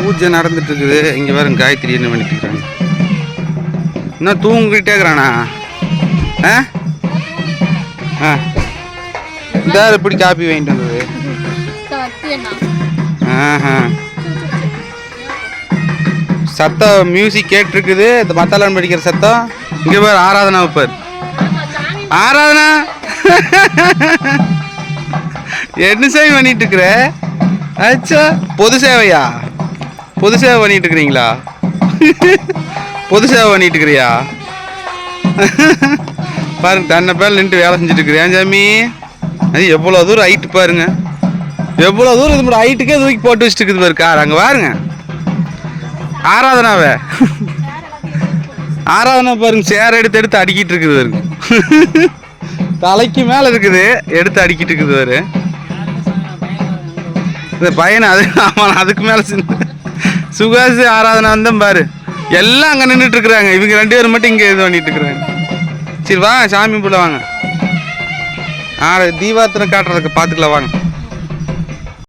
பூஜை நடந்துட்டு இருக்குது இங்கே வேறு காயத்ரி என்ன பண்ணிட்டு இருக்காங்க இன்னும் தூங்கிட்டே இருக்கிறானா? ஆ? ஆ. இந்த இப்படி காப்பி வாங்கிட்டு வந்தது? ஆஹா. சத்தம் மியூசிக் கேட்டிருக்குது. இந்த மத்தாளன் படிக்கிற சத்தம். இங்கே பேர் ஆராதனா பார் ஆராதனா? என்ன சேவை பண்ணிட்டு இருக்கிற அச்சா பொது சேவையா? பொது சேவை பண்ணிட்டு இருக்கிறீங்களா? பொது சேவை பண்ணிட்டு இருக்கிறியா? பாருங்க தன்னை பேர் நின்று வேலை செஞ்சுட்டு இருக்கிறேன் சாமி? அது எவ்வளோ தூரம் ஹைட்டு பாருங்க. எவ்வளோ தூரம் இது மாதிரி ஹைட்டுக்கே தூக்கி போட்டு வச்சுட்டு இருக்குது பாரு கார். அங்கே பாருங்க. ஆராதனாவே. ஆராதனா பாருங்க சேர் எடுத்து எடுத்து அடிக்கிட்டு இருக்குது பாருங்க. தலைக்கு மேலே இருக்குது எடுத்து அடிக்கிட்டு இருக்குது பாரு. இந்த பையனை அது ஆமாம் அதுக்கு மேலே சுகாசு ஆராதனா வந்தேன் பாரு. எல்லாம் அங்கே நின்றுட்டு இருக்கிறாங்க இவங்க ரெண்டு பேரும் மட்டும் இங்கே இது பண்ணிட்டு இருக்கிறாங்க. சரி வாங்க சாமி புள்ள வாங்க. ஆ தீபாத்திரம் காட்டுறதுக்கு பார்த்துக்கலாம் வாங்க.